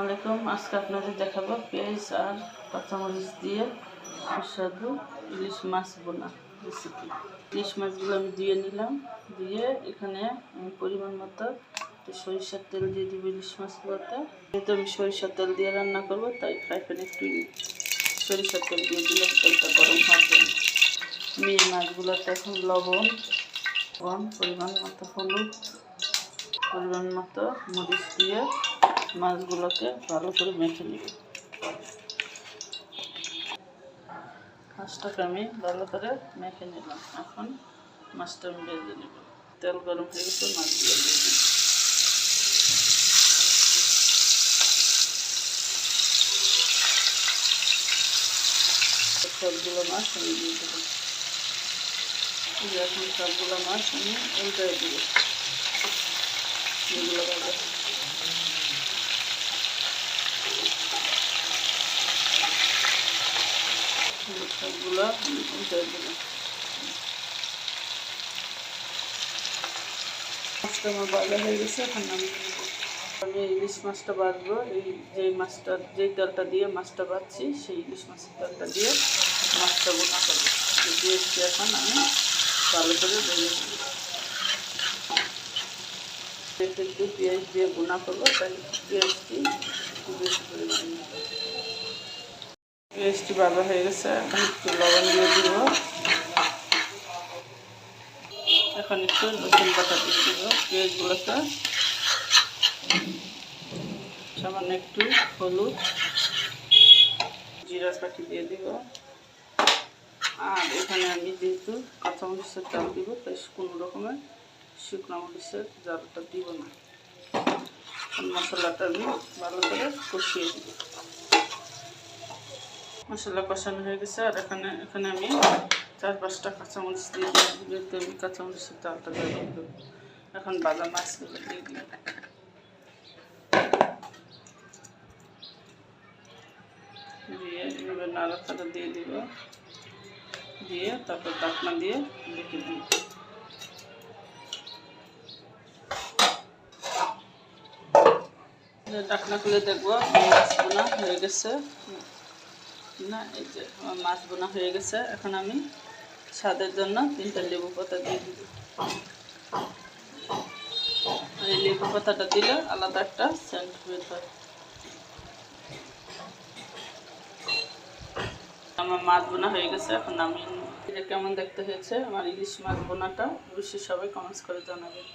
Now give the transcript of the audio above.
আলাইকুম আজকে আপনাদের দেখাবো পেঁয়াজ আর কাঁচামরিচ দিয়ে সুস্বাদু ইলিশ মাছ বোনা রেসিপি ইলিশ মাছগুলো আমি দিয়ে নিলাম। দিয়ে এখানে আমি পরিমাণ মতো একটু সরিষার তেল দিয়ে দিব ইলিশ মাছগুলোতে। যেহেতু আমি সরিষার তেল দিয়ে রান্না করব, তাই ফ্রাই প্যানে একটু সরিষার তেল দিয়ে দিলাম। তেলটা গরম হওয়ার জন্য। আমি মাছগুলোতে এখন লবণ লবণ, পরিমাণ মতো হলুদ, পরিমাণ মতো মরিচ দিয়ে মাছগুলোকে ভালো করে মেখে নিব। মাছটাকে আমি ভালো করে মেখে নিলাম। এখন মাছটা আমি ভেজে নেব। তেল গরম হয়ে গেছে, মাছগুলো সবগুলো মাছ আমি দিয়ে দেবো। এখন সবগুলো মাছ আমি উল্টে দেবো। এগুলো ভাজা সবগুলো মাছটা আমার ভাজা হয়ে গেছে আমি ইলিশ মাছটা বাজবো এই যে মাছটা যেই তেলটা দিয়ে মাছটা বাজছি সেই ইলিশ মাছের তেলটা দিয়ে মাছটা বোনা করব। দিয়ে এখন আমি ভালো করে ভেজে একটু পেঁয়াজ দিয়ে বোনা করব তাই পেঁয়াজটি বেশি করে পেঁয়াজটি ভালো হয়ে গেছে, একটু লবণ দিয়ে দিব। এখন একটু রসুন বাটা দিয়ে দিব পেঁয়াজগুলোতে সামান্য একটু হলুদ। জিরা কাঠি দিয়ে দিব। আর এখানে আমি যেহেতু কাঁচামরিচের চাল দিব, তাই কোনো রকমের শুকনো মরিচের জালটা দিব না। মশলাটা আমি ভালো করে কষিয়ে দিব। মশলা কষানো হয়ে গেছে, আর এখানে এখানে আমি চার পাঁচটা কাঁচামরিচ দিয়ে যেহেতু আমি কাঁচামরিচের চালটা ব্যবহার এখন বাদাম মাছগুলো দিয়ে দিলাম। দিয়ে এভাবে নাড়াচাড়া দিয়ে দিব। দিয়ে তারপর ডাকনা দিয়ে রেখে দিব ডাকনা খুলে দেখব মাছ হয়ে গেছে। না, এই যে আমার মাছ বোনা হয়ে গেছে। এখন আমি স্বাদের জন্য তিনটা লেবু পাতা দিয়ে দিব। এই লেবু পাতাটা দিলে আলাদা একটা সেন্ট হয় আমার মাছ বোনা হয়ে গেছে, এখন আমি কেমন দেখতে হয়েছে আমার ইলিশ মাছ বোনাটা, অবশ্যই সবাই কমেন্টস করে জানাবেন।